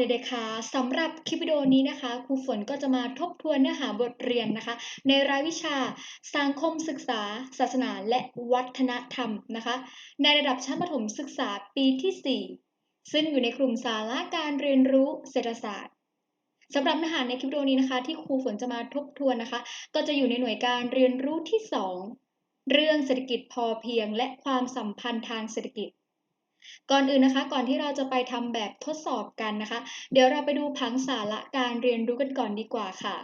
เด็กๆค่ะสำหรับคลิปวิดีโอนี้นะคะครูฝนก็จะมาทบทวนเนื้อหาบทเรียนนะคะ ในรายวิชาสังคมศึกษา ศาสนาและวัฒนธรรมนะคะ ในระดับชั้นประถมศึกษาปีที่ 4 ซึ่งอยู่ในกลุ่มสาระการเรียนรู้เศรษฐศาสตร์สำหรับเนื้อหาในคลิปวิดีโอนี้นะคะ ที่ครูฝนจะมาทบทวนนะคะ ก็จะอยู่ในหน่วยการเรียนรู้ที่ 2 เรื่องเศรษฐกิจพอเพียง และความสัมพันธ์ทางเศรษฐกิจ ก่อนอื่นนะคะ ก่อนที่เราจะไปทำแบบทดสอบกันนะคะ เดี๋ยวเราไปดูผังสาระการเรียนรู้กันก่อนดีกว่าค่ะ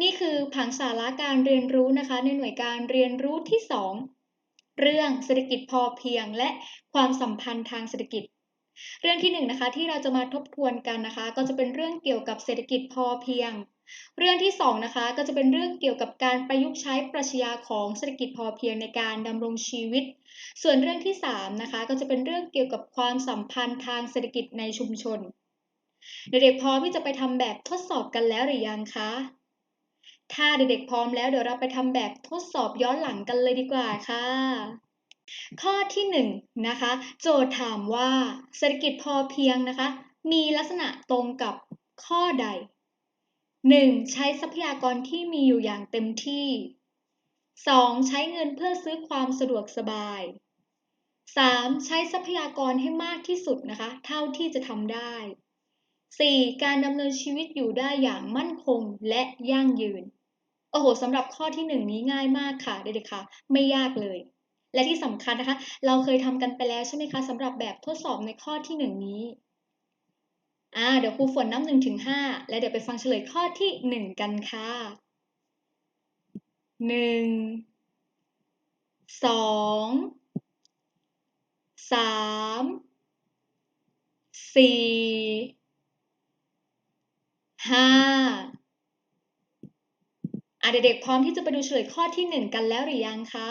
นี่คือผังสาระการเรียนรู้นะคะ ในหน่วยการเรียนรู้ที่ 2 เรื่องเศรษฐกิจพอเพียงและความสัมพันธ์ทางเศรษฐกิจ เรื่องที่1นนะคะที่เราจะมาทบทวนกันนะคะ ก็จะเป็นเรื่องเกี่ยวกับเศรษฐกิจพอเพียง เรื่องที่2นะคะก็จะเป็นเรื่องเกี่ยวกับการประยุกต์ใช้ปรัชญาของเศรษฐกิจพอเพียงในการดำรงชีวิต ส่วนเรื่องที่3นะคะก็จะเป็นเรื่องเกี่ยวกับความสัมพันธ์ทางเศรษฐกิจในชุมชน เด็กๆพร้อมที่จะไปทำแบบทดสอบกันแล้วหรือยังคะ ถ้าเด็กๆพร้อมแล้วเดี๋ยวเราไปทำแบบทดสอบย้อนหลังกันเลยดีกว่าค่ะ ข้อที่1นนะคะโจทย์ถามว่าเศรษฐกิจพอเพียงนะคะมีลักษณะตรงกับข้อใด 1. ใช้ทรัพยากรที่มีอยู่อย่างเต็มที่ 2. ใช้เงินเพื่อซื้อความสะดวกสบาย 3. ใช้ทรัพยากรให้มากที่สุดนะคะเท่าที่จะทำได้ 4. การดำเนินชีวิตอยู่ได้อย่างมั่นคงและยั่งยืน โอ้โหสำหรับข้อที่ 1 นี้ง่ายมากค่ะเด็กๆค่ะไม่ยากเลย และที่สำคัญนะคะ เราเคยทำกันไปแล้วใช่ไหมคะสำหรับแบบทดสอบในข้อที่ 1 นี้อ่าเดี๋ยวครูฝนนับหนึ่งถึงห้าและเดี๋ยวไปฟังเฉลยข้อที่หนึ่งกันค่ะหนึ่งสองสามสี่ห้าอะเด็กๆพร้อมที่จะไปดูเฉลยข้อที่หนึ่งกันแล้วหรือยังคะ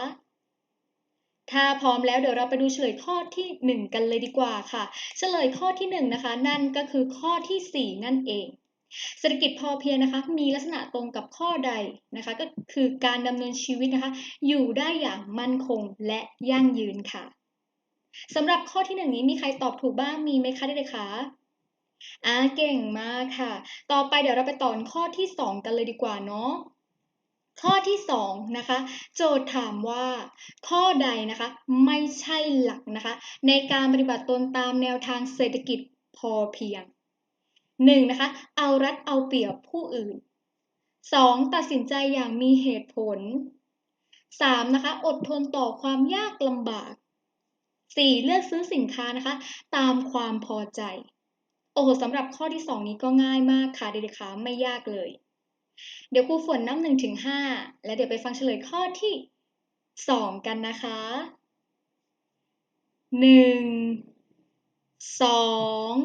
ถ้าพร้อมแล้วเดี๋ยวเราไปดูเฉลยข้อที่ 1 กันเลยดีกว่าค่ะ เฉลยข้อที่ 1 นะคะ นั่นก็คือข้อที่ 4 นั่นเองเศรษฐกิจพอเพียงนะคะ มีลักษณะตรงกับข้อใดนะคะ ก็คือการดำเนินชีวิตนะคะ อยู่ได้อย่างมั่นคงและยั่งยืนค่ะสำหรับข้อที่ 1 นี้มีใครตอบถูกบ้างมีไหมคะเด็กๆคะอ่าเก่งมากค่ะ ต่อไปเดี๋ยวเราไปต่อข้อที่ 2 กันเลยดีกว่าเนาะ ข้อที่2นะคะโจทย์ถามว่าข้อใดนะคะไม่ใช่หลักนะคะ ในการปฏิบัติตนตามแนวทางเศรษฐกิจพอเพียง 1. นะคะเอารัดเอาเปรียบผู้อื่น 2. ตัดสินใจอย่างมีเหตุผล 3. นะคะอดทนต่อความยากลำบาก 4. เลือกซื้อสินค้านะคะ ตามความพอใจ โอ้โหสำหรับข้อที่ 2 นี้ก็ง่ายมากค่ะเด็กๆคะไม่ยากเลย เดี๋ยวครูฝนนับหนึ่งถึงห้าแล้วเดี๋ยวไปฟังเฉลยข้อที่สองกันนะคะหนึ่งสอง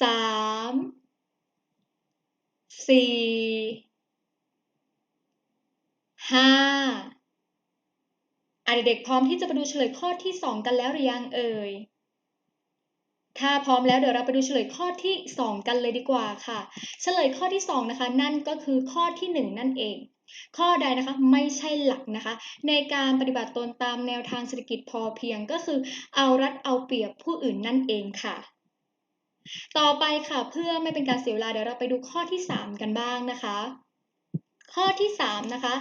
สามสี่ห้าอะเด็กๆพร้อมที่จะไปดูเฉลยข้อที่สองกันแล้วหรือยังเอ่ย ถ้าพร้อมแล้วเดี๋ยวเราไปดูเฉลยข้อที่ 2 กันเลยดีกว่าค่ะ เฉลยข้อที่ 2 นะคะ นั่นก็คือข้อที่ 1 นั่นเอง ข้อใดนะคะไม่ใช่หลักนะคะ ในการปฏิบัติตนตามแนวทางเศรษฐกิจพอเพียงก็คือ เอารัดเอาเปรียบผู้อื่นนั่นเองค่ะ ต่อไปค่ะเพื่อไม่เป็นการเสียเวลาเดี๋ยวเราไปดูข้อที่ 3 กันบ้างนะคะ ข้อที่3นะคะ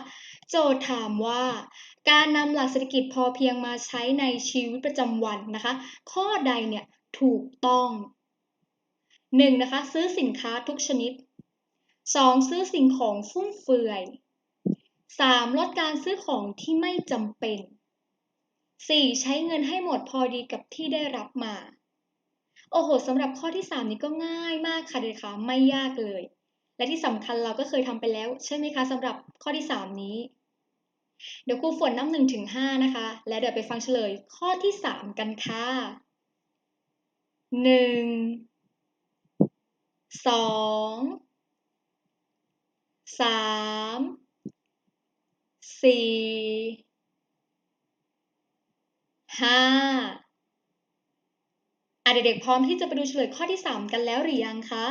โจทย์ถามว่าการนำหลักเศรษฐกิจพอเพียงมาใช้ในชีวิตประจำวันนะคะ ข้อใดเนี่ย ถูกต้อง 1. นะคะ ซื้อสินค้าทุกชนิด 2. ซื้อสิ่งของฟุ่มเฟือย 3. ลดการซื้อของที่ไม่จำเป็น 4. ใช้เงินให้หมดพอดีกับที่ได้รับมา โอ้โหสำหรับข้อที่ 3 นี้ก็ง่ายมากค่ะเด็กค่ะไม่ยากเลย และที่สำคัญเราก็เคยทำไปแล้วใช่ไหมคะสำหรับข้อที่ 3 นี้ เดี๋ยวครูฝนนับหนึ่งถึงห้านะคะ และเดี๋ยวไปฟังเฉลยข้อที่ 3 กันค่ะ หนึ่งสองสามสี่ห้าอะเด็กๆพร้อมที่จะไปดูเฉลยข้อที่ 3 กันแล้วหรือยังคะ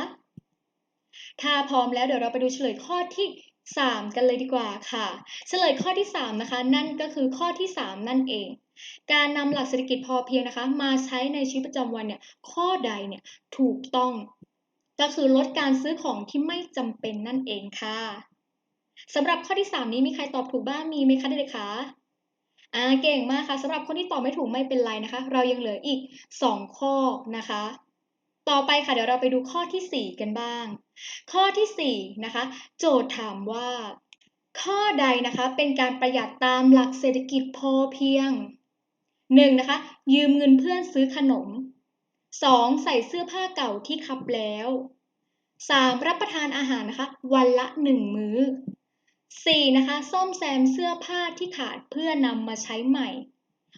ถ้าพร้อมแล้วเดี๋ยวเราไปดูเฉลยข้อที่ 3 กันเลยดีกว่าค่ะเฉลยข้อที่ 3 นะคะ นั่นก็คือข้อที่ 3 นั่นเอง การนำหลักเศรษฐกิจพอเพียงนะคะ มาใช้ในชีวิตประจำวันเนี่ยข้อใดเนี่ยถูกต้อง ก็คือลดการซื้อของที่ไม่จำเป็นนั่นเองค่ะสำหรับข้อที่ 3 นี้มีใครตอบถูกบ้างมีไหมคะเด็กๆคะอ่าเก่งมากค่ะสำหรับคนที่ตอบไม่ถูกไม่เป็นไรนะคะ เรายังเหลืออีก 2 ข้อนะคะ ต่อไปค่ะเดี๋ยวเราไปดูข้อที่ 4 กันบ้าง ข้อที่4นะคะโจทย์ถามว่า ข้อใดนะคะเป็นการประหยัดตามหลักเศรษฐกิจพอเพียง 1. นะคะยืมเงินเพื่อนซื้อขนม 2. ใส่เสื้อผ้าเก่าที่คับแล้ว 3. รับประทานอาหารนะคะวันละ 1 มื้อ 4. นะคะซ่อมแซมเสื้อผ้าที่ขาดเพื่อนำมาใช้ใหม่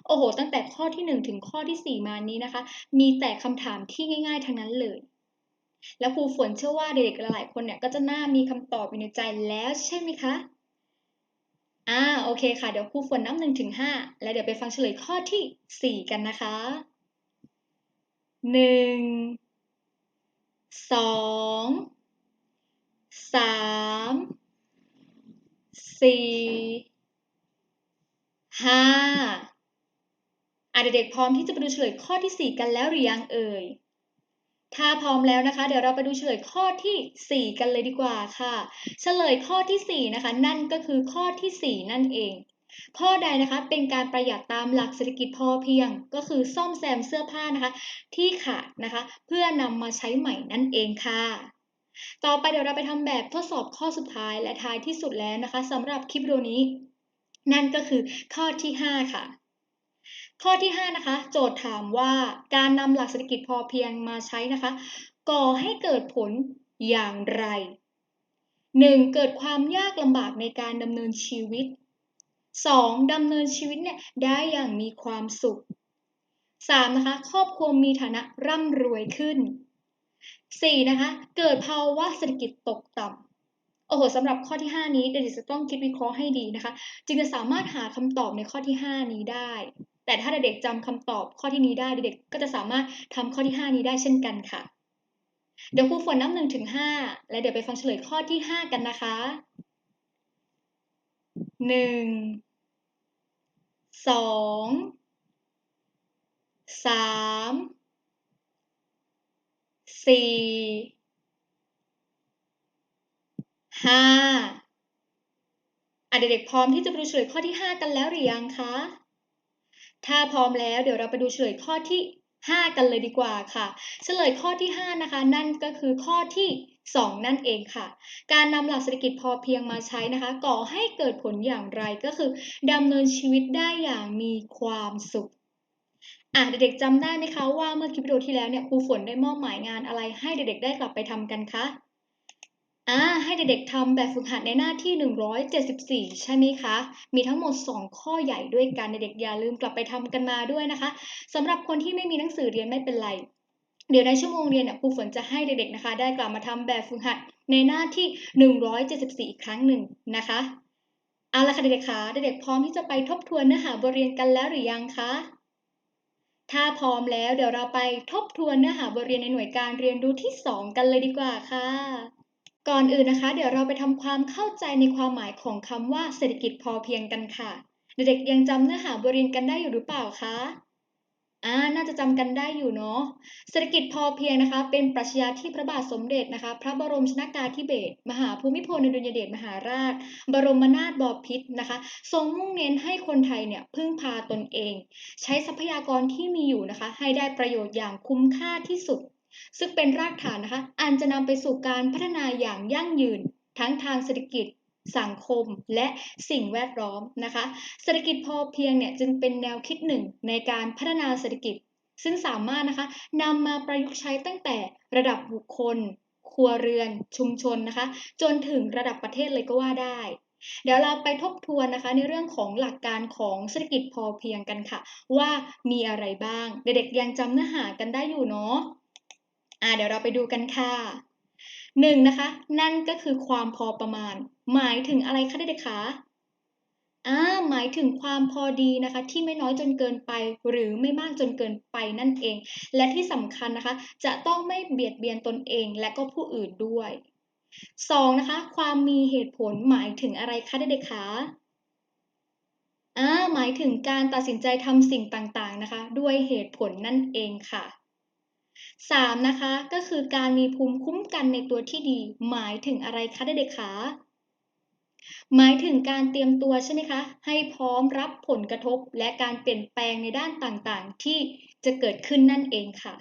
โอ้โห ตั้งแต่ข้อที่ 1 ถึงข้อที่ 4 มานี้นะคะ มีแต่คำถามที่ง่ายๆ ทั้งนั้นเลย แล้วครูฝนเชื่อว่าเด็กๆ หลายๆคนเนี่ยก็จะน่ามีคำตอบอยู่ในใจแล้วใช่ไหมคะ อ่า โอเคค่ะ เดี๋ยวครูฝนนับหนึ่งถึงห้าแล้วเดี๋ยวไปฟังเฉลยข้อที่สี่กันนะคะหนึ่งสองสามสี่ห้า เด็กๆพร้อมที่จะไปดูเฉลยข้อที่สี่กันแล้วหรือยังเอ่ย ถ้าพร้อมแล้วนะคะ เดี๋ยวเราไปดูเฉลยข้อที่ 4 กันเลยดีกว่าค่ะ เฉลยข้อที่ 4 นะคะ นั่นก็คือข้อที่ 4 นั่นเอง ข้อใดนะคะเป็นการประหยัดตามหลักเศรษฐกิจพอเพียง ก็คือซ่อมแซมเสื้อผ้านะคะ ที่ขาดนะคะ เพื่อนำมาใช้ใหม่นั่นเองค่ะต่อไปเดี๋ยวเราไปทำแบบทดสอบข้อสุดท้ายและท้ายที่สุดแล้วนะคะสำหรับคลิปวิดีโอนี้ นั่นก็คือข้อที่ 5 ค่ะ ข้อที่ 5 นะคะ โจทย์ถามว่าการนำหลักเศรษฐกิจพอเพียงมาใช้นะคะ ก่อให้เกิดผลอย่างไร 1. เกิดความยากลำบากในการดำเนินชีวิต 2. ดำเนินชีวิตเนี่ยได้อย่างมีความสุข 3. นะคะ ครอบครัวมีฐานะร่ำรวยขึ้น 4. นะคะ เกิดภาวะเศรษฐกิจตกต่ำโอ้โหสำหรับข้อที่ 5 นี้เด็กจะต้องคิดวิเคราะห์ให้ดีนะคะ จึงจะสามารถหาคำตอบในข้อที่ 5 นี้ได้ แต่ถ้าเด็กๆจำคำตอบข้อที่นี้ได้เด็กๆก็จะสามารถทำข้อที่ 5 นี้ได้เช่นกันค่ะ เดี๋ยวครูฝนนับหนึ่งถึงห้าและเดี๋ยวไปฟังเฉลยข้อที่ 5 กันนะคะหนึ่งสองสามสี่ห้าอะเด็กๆพร้อมที่จะไปดูเฉลยข้อที่ 5 กันแล้วหรือยังคะ ถ้าพร้อมแล้วเดี๋ยวเราไปดูเฉลยข้อที่ 5 กันเลยดีกว่าค่ะ เฉลยข้อที่ 5 นะคะ นั่นก็คือข้อที่ 2 นั่นเองค่ะ การนำหลักเศรษฐกิจพอเพียงมาใช้นะคะ ก่อให้เกิดผลอย่างไรก็คือดำเนินชีวิตได้อย่างมีความสุขอะเด็กๆจำได้ไหมคะว่าเมื่อคลิปวิดีโอที่แล้วเนี่ยครูฝนได้มอบหมายงานอะไรให้เด็กๆได้กลับไปทำกันคะ อ่าให้เด็กๆทำแบบฝึกหัดในหน้าที่ 174 ใช่ไหมคะ มีทั้งหมด 2 ข้อใหญ่ด้วยกันเด็กๆอย่าลืมกลับไปทำกันมาด้วยนะคะสำหรับคนที่ไม่มีหนังสือเรียนไม่เป็นไร เดี๋ยวในชั่วโมงเรียนเนี่ยครูฝนจะให้เด็กๆนะคะ ได้กลับมาทำแบบฝึกหัดในหน้าที่ 174 อีกครั้งหนึ่งนะคะเอาละค่ะเด็กๆคะเด็กๆพร้อมที่จะไปทบทวนเนื้อหาบทเรียนกันแล้วหรือยังคะถ้าพร้อมแล้วเดี๋ยวเราไปทบทวนเนื้อหาบทเรียนในหน่วยการเรียนรู้ที่ 2 กันเลยดีกว่าค่ะ ก่อนอื่นนะคะ เดี๋ยวเราไปทำความเข้าใจในความหมายของคำว่าเศรษฐกิจพอเพียงกันค่ะ เด็กๆยังจำเนื้อหาบทเรียนกันได้อยู่หรือเปล่าคะอ่าน่าจะจำกันได้อยู่เนาะเศรษฐกิจพอเพียงนะคะ เป็นปรัชญาที่พระบาทสมเด็จนะคะ พระบรมชนากาธิเบศรมหาภูมิพลอดุลยเดชมหาราช บรมนาถบพิตรนะคะ ทรงมุ่งเน้นให้คนไทยเนี่ยพึ่งพาตนเอง ใช้ทรัพยากรที่มีอยู่นะคะ ให้ได้ประโยชน์อย่างคุ้มค่าที่สุด ซึ่งเป็นรากฐานนะคะ อันจะนำไปสู่การพัฒนาอย่างยั่งยืน ทั้งทางเศรษฐกิจสังคมและสิ่งแวดล้อมนะคะ เศรษฐกิจพอเพียงเนี่ยจึงเป็นแนวคิดหนึ่งในการพัฒนาเศรษฐกิจ ซึ่งสามารถนะคะนำมาประยุกต์ใช้ตั้งแต่ระดับบุคคล ครัวเรือน ชุมชนนะคะ จนถึงระดับประเทศเลยก็ว่าได้ เดี๋ยวเราไปทบทวนนะคะในเรื่องของหลักการของเศรษฐกิจพอเพียงกันค่ะ ว่ามีอะไรบ้าง เด็กๆยังจำเนื้อหากันได้อยู่เนาะ อ่าเดี๋ยวเราไปดูกันค่ะหนึ่งนะคะ นั่นก็คือความพอประมาณ หมายถึงอะไรคะเด็กๆคะอ่าหมายถึงความพอดีนะคะ ที่ไม่น้อยจนเกินไป หรือไม่มากจนเกินไปนั่นเอง และที่สำคัญนะคะ จะต้องไม่เบียดเบียนตนเองและก็ผู้อื่นด้วย 2. นะคะ ความมีเหตุผลหมายถึงอะไรคะเด็กๆคะอ่าหมายถึงการตัดสินใจทำสิ่งต่างๆนะคะ ด้วยเหตุผลนั่นเองค่ะ 3. นะคะก็คือการมีภูมิคุ้มกันในตัวที่ดี หมายถึงอะไรคะเด็กๆคะหมายถึงการเตรียมตัวใช่ไหมคะ ให้พร้อมรับผลกระทบและการเปลี่ยนแปลงในด้านต่างๆ ที่จะเกิดขึ้นนั่นเองค่ะ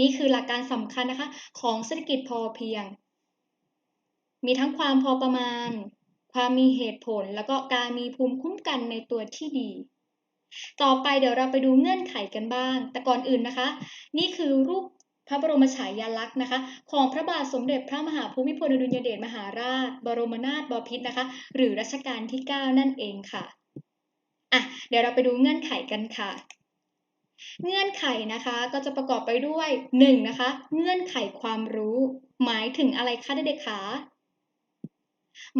นี่คือหลักการสำคัญนะคะ ของเศรษฐกิจพอเพียง มีทั้งความพอประมาณ ความมีเหตุผล แล้วก็การมีภูมิคุ้มกันในตัวที่ดี ต่อไปเดี๋ยวเราไปดูเงื่อนไขกันบ้าง แต่ก่อนอื่นนะคะ นี่คือรูปพระบรมฉายาลักษณ์นะคะ ของพระบาทสมเด็จพระมหาภูมิพลอดุลยเดชมหาราช บรมนาถบพิตรนะคะ หรือรัชกาลที่ 9 นั่นเองค่ะอะ เดี๋ยวเราไปดูเงื่อนไขกันค่ะ เงื่อนไขนะคะก็จะประกอบไปด้วย 1 นะคะ เงื่อนไขความรู้ หมายถึงอะไรคะเด็กๆคะ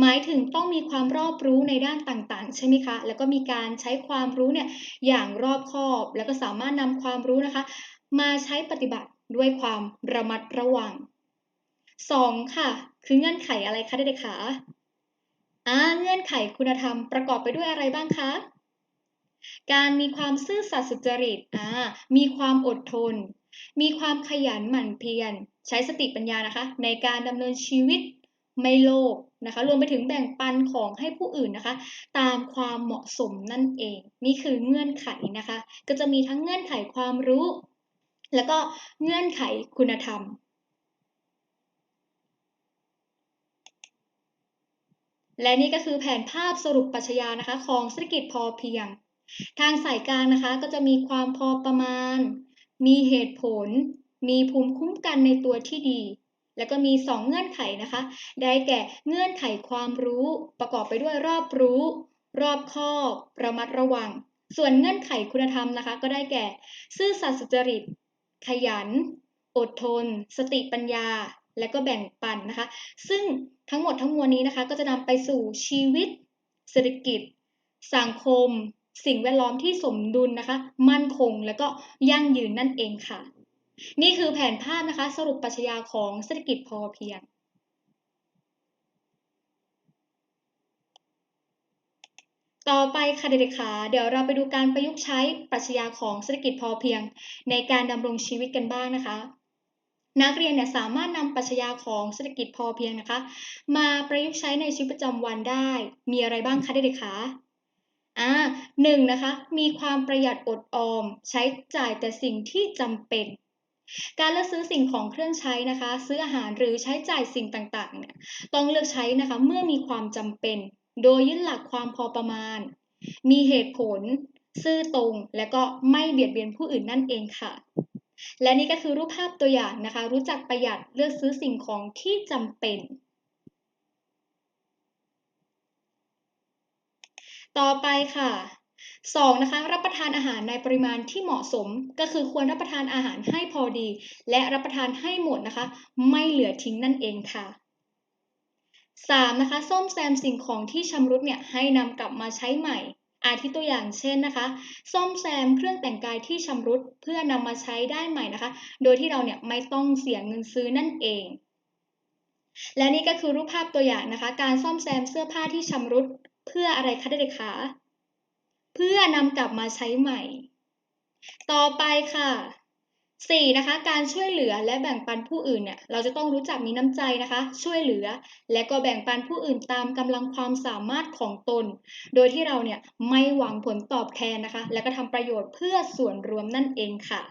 หมายถึงต้องมีความรอบรู้ในด้านต่างๆ ใช่ไหมคะ แล้วก็มีการใช้ความรู้เนี่ยอย่างรอบคอบ แล้วก็สามารถนำความรู้นะคะ มาใช้ปฏิบัติด้วยความระมัดระวัง 2. ค่ะ คือเงื่อนไขอะไรคะเด็กๆคะอ่าเงื่อนไขคุณธรรมประกอบไปด้วยอะไรบ้างคะการมีความซื่อสัตย์สุจริตอ่ามีความอดทน มีความขยันหมั่นเพียร ใช้สติปัญญานะคะ ในการดำเนินชีวิต ไม่โลภนะคะ รวมไปถึงแบ่งปันของให้ผู้อื่นนะคะ ตามความเหมาะสมนั่นเอง นี่คือเงื่อนไขนะคะ ก็จะมีทั้งเงื่อนไขความรู้ แล้วก็เงื่อนไขคุณธรรมและนี่ก็คือแผนภาพสรุปปัชญานะคะของเศรษฐกิจพอเพียง ทางสายกลางนะคะก็จะมีความพอประมาณ มีเหตุผล มีภูมิคุ้มกันในตัวที่ดี แล้วก็มี 2 เงื่อนไขนะคะ ได้แก่เงื่อนไขความรู้ ประกอบไปด้วยรอบรู้ รอบคอบระมัดระวัง ส่วนเงื่อนไขคุณธรรมนะคะ ก็ได้แก่ ซื่อสัตย์สุจริต ขยัน อดทน สติปัญญา และก็แบ่งปันนะคะ ซึ่งทั้งหมดทั้งมวลนี้นะคะ ก็จะนำไปสู่ชีวิต เศรษฐกิจ สังคม สิ่งแวดล้อมที่สมดุลนะคะ มั่นคง และก็ยั่งยืนนั่นเองค่ะ นี่คือแผนภาพนะคะ สรุปปรัชญาของเศรษฐกิจพอเพียงต่อไปค่ะเด็กๆค่ะเดี๋ยวเราไปดูการประยุกต์ใช้ปรัชญาของเศรษฐกิจพอเพียง ในการดำรงชีวิตกันบ้างนะคะ นักเรียนเนี่ยสามารถนำปรัชญาของเศรษฐกิจพอเพียงนะคะ มาประยุกต์ใช้ในชีวิตประจำวันได้ มีอะไรบ้างคะเด็กๆคะอ่าหนึ่งนะคะ มีความประหยัดอดออม ใช้จ่ายแต่สิ่งที่จำเป็น การเลือกซื้อสิ่งของเครื่องใช้นะคะ ซื้ออาหารหรือใช้จ่ายสิ่งต่างๆเนี่ยต้องเลือกใช้นะคะเมื่อมีความจำเป็น โดยยึดหลักความพอประมาณ มีเหตุผล ซื่อตรง และก็ไม่เบียดเบียนผู้อื่นนั่นเองค่ะ และนี่ก็คือรูปภาพตัวอย่างนะคะ รู้จักประหยัดเลือกซื้อสิ่งของที่จำเป็นต่อไปค่ะ 2. นะคะรับประทานอาหารในปริมาณที่เหมาะสม ก็คือควรรับประทานอาหารให้พอดี และรับประทานให้หมดนะคะ ไม่เหลือทิ้งนั่นเองค่ะ 3. นะคะซ่อมแซมสิ่งของที่ชำรุดเนี่ยให้นำกลับมาใช้ใหม่ อาทิตัวอย่างเช่นนะคะ ซ่อมแซมเครื่องแต่งกายที่ชำรุดเพื่อนำมาใช้ได้ใหม่นะคะ โดยที่เราเนี่ยไม่ต้องเสียเงินซื้อนั่นเองและนี่ก็คือรูปภาพตัวอย่างนะคะ การซ่อมแซมเสื้อผ้าที่ชำรุดเพื่ออะไรคะเด็กๆคะ เพื่อนำกลับมาใช้ใหม่ ต่อไปค่ะ 4. นะคะ การช่วยเหลือและแบ่งปันผู้อื่นเนี่ย เราจะต้องรู้จักมีน้ำใจนะคะ ช่วยเหลือ และก็แบ่งปันผู้อื่นตามกำลังความสามารถของตน โดยที่เราเนี่ยไม่หวังผลตอบแทนนะคะ และก็ทำประโยชน์เพื่อส่วนรวมนั่นเองค่ะ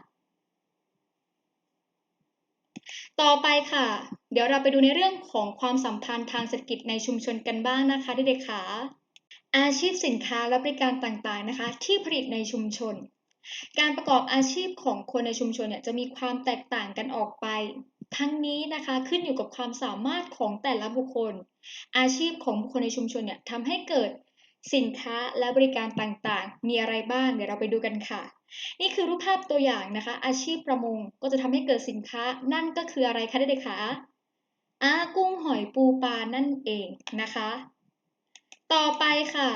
ต่อไปค่ะ เดี๋ยวเราไปดูในเรื่องของความสัมพันธ์ทางเศรษฐกิจในชุมชนกันบ้างนะคะเด็กๆค่ะ อาชีพสินค้าและบริการต่างๆนะคะ ที่ผลิตในชุมชน การประกอบอาชีพของคนในชุมชนเนี่ยจะมีความแตกต่างกันออกไป ทั้งนี้นะคะขึ้นอยู่กับความสามารถของแต่ละบุคคล อาชีพของบุคคลในชุมชนเนี่ยทำให้เกิดสินค้าและบริการต่างๆ มีอะไรบ้าง เดี๋ยวเราไปดูกันค่ะ นี่คือรูปภาพตัวอย่างนะคะ อาชีพประมงก็จะทำให้เกิดสินค้า นั่นก็คืออะไรคะเด็กๆคะอากุ้งหอยปูปลานั่นเองนะคะ ต่อไปค่ะ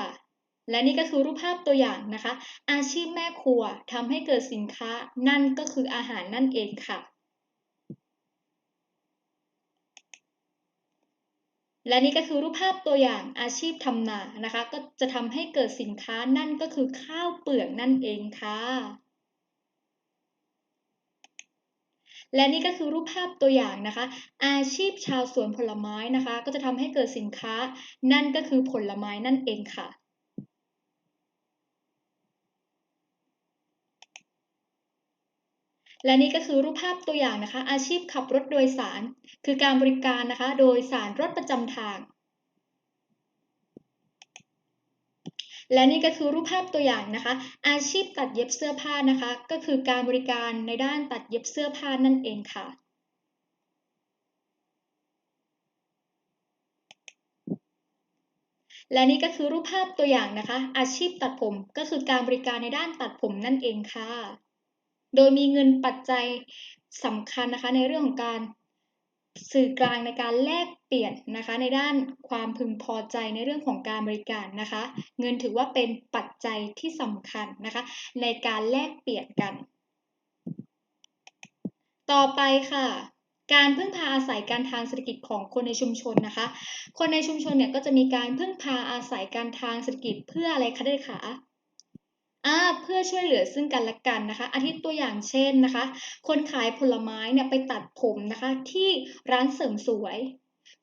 และนี่ก็คือรูปภาพตัวอย่างนะคะ อาชีพแม่ครัวทำให้เกิดสินค้านั่นก็คืออาหารนั่นเองค่ะ และนี่ก็คือรูปภาพตัวอย่างอาชีพทำนานะคะ ก็จะทำให้เกิดสินค้านั่นก็คือข้าวเปลือกนั่นเองค่ะ และนี่ก็คือรูปภาพตัวอย่างนะคะ อาชีพชาวสวนผลไม้นะคะ ก็จะทำให้เกิดสินค้า นั่นก็คือผลไม้นั่นเองค่ะและนี่ก็คือรูปภาพตัวอย่างนะคะ อาชีพขับรถโดยสาร คือการบริการนะคะ โดยสารรถประจำทาง และนี่ก็คือรูปภาพตัวอย่างนะคะ อาชีพตัดเย็บเสื้อผ้านะคะ ก็คือการบริการในด้านตัดเย็บเสื้อผ้านั่นเองค่ะ และนี่ก็คือรูปภาพตัวอย่างนะคะ อาชีพตัดผมก็คือการบริการในด้านตัดผมนั่นเองค่ะ โดยมีเงินปัจจัยสำคัญนะคะในเรื่องของการ สื่อกลางในการแลกเปลี่ยนนะคะในด้านความพึงพอใจในเรื่องของการบริการนะคะ เงินถือว่าเป็นปัจจัยที่สำคัญนะคะในการแลกเปลี่ยนกัน ต่อไปค่ะการพึ่งพาอาศัยการทางเศรษฐกิจของคนในชุมชนนะคะ คนในชุมชนเนี่ยก็จะมีการพึ่งพาอาศัยการทางเศรษฐกิจเพื่ออะไรคะเด็กคะ อ่าเพื่อช่วยเหลือซึ่งกันและกันนะคะ อาทิตย์ตัวอย่างเช่นนะคะ คนขายผลไม้เนี่ยไปตัดผมนะคะ ที่ร้านเสริมสวย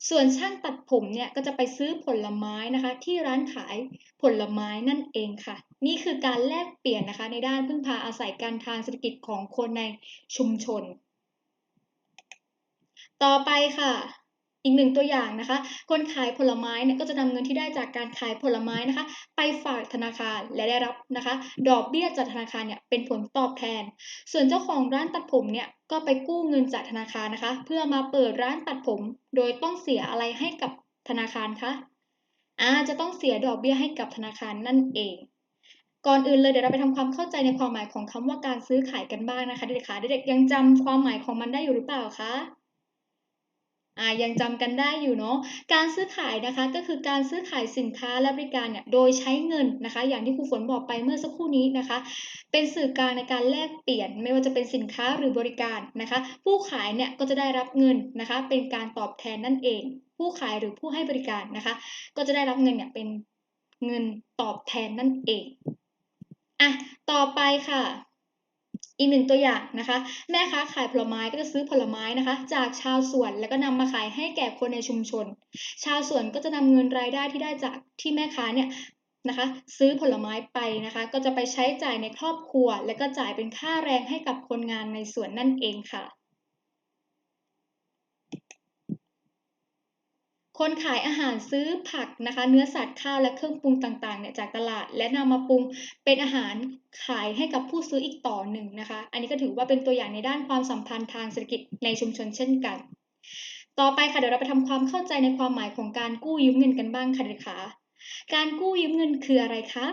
ส่วนช่างตัดผมเนี่ยก็จะไปซื้อผลไม้นะคะ ที่ร้านขายผลไม้นั่นเองค่ะ นี่คือการแลกเปลี่ยนนะคะ ในด้านพึ่งพาอาศัยการทางเศรษฐกิจของคนในชุมชน ต่อไปค่ะ อีกหนึ่งตัวอย่างนะคะ คนขายผลไม้เนี่ยก็จะนำเงินที่ได้จากการขายผลไม้นะคะ ไปฝากธนาคารและได้รับนะคะ ดอกเบี้ยจากธนาคารเนี่ยเป็นผลตอบแทน ส่วนเจ้าของร้านตัดผมเนี่ยก็ไปกู้เงินจากธนาคารนะคะ เพื่อมาเปิดร้านตัดผม โดยต้องเสียอะไรให้กับธนาคารคะอาจะต้องเสียดอกเบี้ยให้กับธนาคารนั่นเอง ก่อนอื่นเลยเดี๋ยวเราไปทำความเข้าใจในความหมายของคำว่าการซื้อขายกันบ้างนะคะเด็กๆคะเด็กๆยังจำความหมายของมันได้อยู่หรือเปล่าคะ ยังจำกันได้อยู่เนาะการซื้อขายนะคะก็คือการซื้อขายสินค้าและบริการเนี่ยโดยใช้เงินนะคะ อย่างที่ครูฝนบอกไปเมื่อสักครู่นี้นะคะ เป็นสื่อกลางในการแลกเปลี่ยน ไม่ว่าจะเป็นสินค้าหรือบริการนะคะ ผู้ขายเนี่ยก็จะได้รับเงินนะคะ เป็นการตอบแทนนั่นเอง ผู้ขายหรือผู้ให้บริการนะคะ ก็จะได้รับเงินเนี่ยเป็นเงินตอบแทนนั่นเองอะต่อไปค่ะ อีกหนึ่งตัวอย่างนะคะ แม่ค้าขายผลไม้ก็จะซื้อผลไม้นะคะ จากชาวสวนแล้วก็นำมาขายให้แก่คนในชุมชน ชาวสวนก็จะนำเงินรายได้ที่ได้จากที่แม่ค้าเนี่ยนะคะ ซื้อผลไม้ไปนะคะ ก็จะไปใช้จ่ายในครอบครัว แล้วก็จ่ายเป็นค่าแรงให้กับคนงานในสวนนั่นเองค่ะ คนขายอาหารซื้อผักนะคะ เนื้อสัตว์ข้าวและเครื่องปรุงต่างๆเนี่ยจากตลาด และนำมาปรุงเป็นอาหารขายให้กับผู้ซื้ออีกต่อหนึ่งนะคะ อันนี้ก็ถือว่าเป็นตัวอย่างในด้านความสัมพันธ์ทางเศรษฐกิจในชุมชนเช่นกัน ต่อไปค่ะเดี๋ยวเราไปทำความเข้าใจในความหมายของการกู้ยืมเงินกันบ้างค่ะเด็กคะการกู้ยืมเงินคืออะไรคะ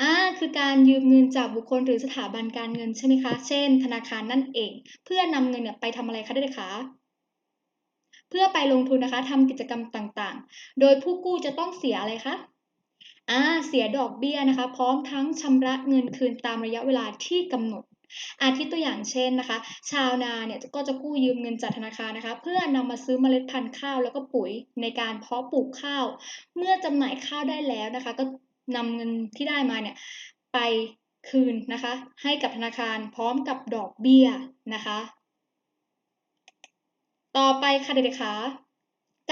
อ่าคือการยืมเงินจากบุคคลหรือสถาบันการเงินใช่ไหมคะ เช่น ธนาคารนั่นเอง เพื่อนำเงินเนี่ยไปทำอะไรคะเด็กคะ เพื่อไปลงทุนนะคะทำกิจกรรมต่างๆ โดยผู้กู้จะต้องเสียอะไรคะอ่าเสียดอกเบี้ยนะคะ พร้อมทั้งชำระเงินคืนตามระยะเวลาที่กำหนด อาทิตัวอย่างเช่นนะคะ ชาวนาเนี่ยก็จะกู้ยืมเงินจากธนาคารนะคะ เพื่อนำมาซื้อเมล็ดพันธุ์ข้าวแล้วก็ปุ๋ยในการเพาะปลูกข้าว เมื่อจำหน่ายข้าวได้แล้วนะคะ ก็นำเงินที่ได้มาเนี่ยไปคืนนะคะ ให้กับธนาคารพร้อมกับดอกเบี้ยนะคะ ต่อไปค่ะเด็กๆคะ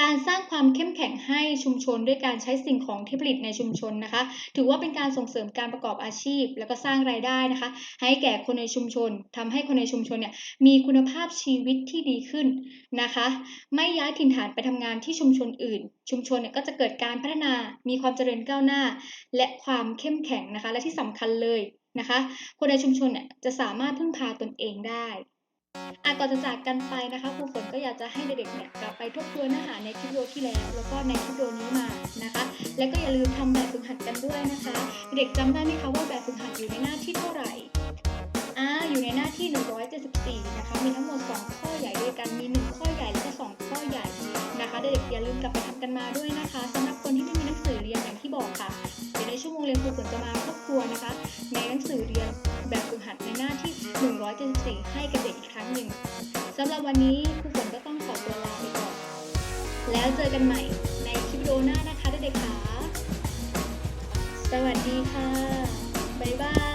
การสร้างความเข้มแข็งให้ชุมชนด้วยการใช้สิ่งของที่ผลิตในชุมชนนะคะ ถือว่าเป็นการส่งเสริมการประกอบอาชีพ แล้วก็สร้างรายได้นะคะ ให้แก่คนในชุมชนทำให้คนในชุมชนเนี่ยมีคุณภาพชีวิตที่ดีขึ้นนะคะ ไม่ย้ายถิ่นฐานไปทำงานที่ชุมชนอื่น ชุมชนเนี่ยก็จะเกิดการพัฒนา มีความเจริญก้าวหน้า และความเข้มแข็งนะคะ และที่สำคัญเลยนะคะ คนในชุมชนเนี่ยจะสามารถพึ่งพาตนเองได้ อะก่อนจะจากกันไปนะคะครูฝนก็อยากจะให้เด็กๆเนี่ยกลับไปทบทวนเนื้อหาในคลิปวิดีโอที่แล้ว แล้วก็ในคลิปวิดีโอนี้มานะคะ และก็อย่าลืมทำแบบฝึกหัดกันด้วยนะคะ เด็กจำได้ไหมคะว่าแบบฝึกหัดอยู่ในหน้าที่เท่าไหร่อ่าอยู่ในหน้าที่ 174 นะคะ มีทั้งหมด 2 ข้อใหญ่ด้วยกัน มี 1 ข้อใหญ่แล้วก็ 2 ข้อใหญ่นะคะเด็กๆอย่าลืมกลับไปทำกันมาด้วยนะคะสำหรับคนที่ไม่มีหนังสือเรียนอย่างที่บอกค่ะเดี๋ยวในชั่วโมงเรียนครูฝนจะมาทบทวนนะคะ จึงสิ่งให้กับเด็กอีกครั้งหนึ่งสำหรับวันนี้ครูฝนก็ต้องขอตัวลาไปก่อน แล้วเจอกันใหม่ในคลิปวิดโอหน้านะคะเด็กๆค่ะ สวัสดีค่ะ บ๊ายบาย